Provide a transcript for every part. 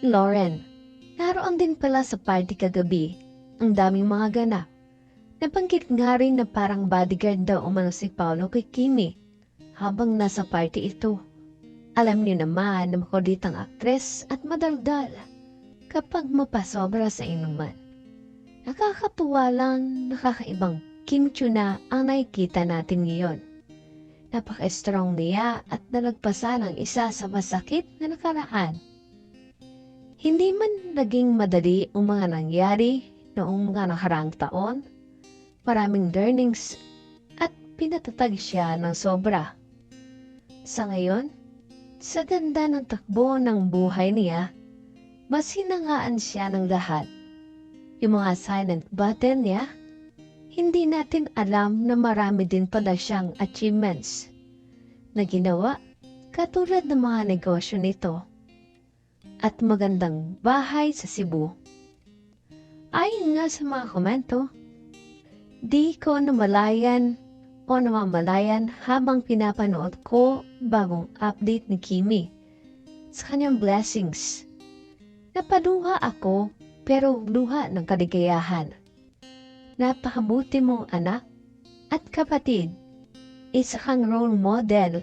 Lauren, naroon din pala sa party kagabi. Ang daming mga ganap. Nabanggit nga rin na parang bodyguard daw umano si Paolo kay Kimi habang nasa party ito. Alam niyo naman na makulit ang aktres at madaldal kapag mapasobra sa inuman. Nakakatuwa lang, nakakaibang kimchi na ang nakikita natin ngayon. Napaka-strong niya at nalagpasan ang isa sa masakit na nakaraan. Hindi man naging madali ang mga nangyari noong mga nakaraang taon. Maraming learnings at pinatatag siya ng sobra. Sa ngayon, sa ganda ng takbo ng buhay niya, mas hinangaan siya ng lahat. Yung mga silent button niya, hindi natin alam na marami din pala siyang achievements na ginawa katulad ng mga negosyo nito at magandang bahay sa Cebu. Ayon nga sa mga komento, di ko namalayan o namamalayan habang pinapanood ko bagong update ni Kimi sa kanyang blessings. Napaluha ako pero luha ng kaligayahan. Napakabuti mong anak at kapatid. Isa kang role model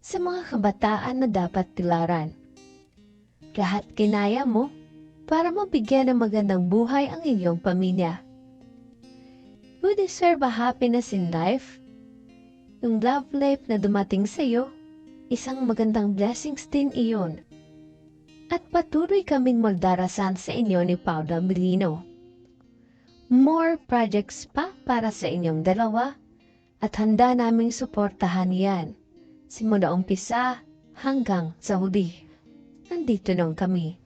sa mga kabataan na dapat tilaran. Lahat kinaya mo para mabigyan ng magandang buhay ang inyong pamilya. You deserve a happiness in life. Yung love life na dumating sa iyo, isang magandang blessings din iyon. At patuloy kaming magdarasan sa inyo ni Paula Milino. More projects pa para sa inyong dalawa at handa naming suportahan yan. Simula umpisa hanggang sa huli. Nandito lang kami.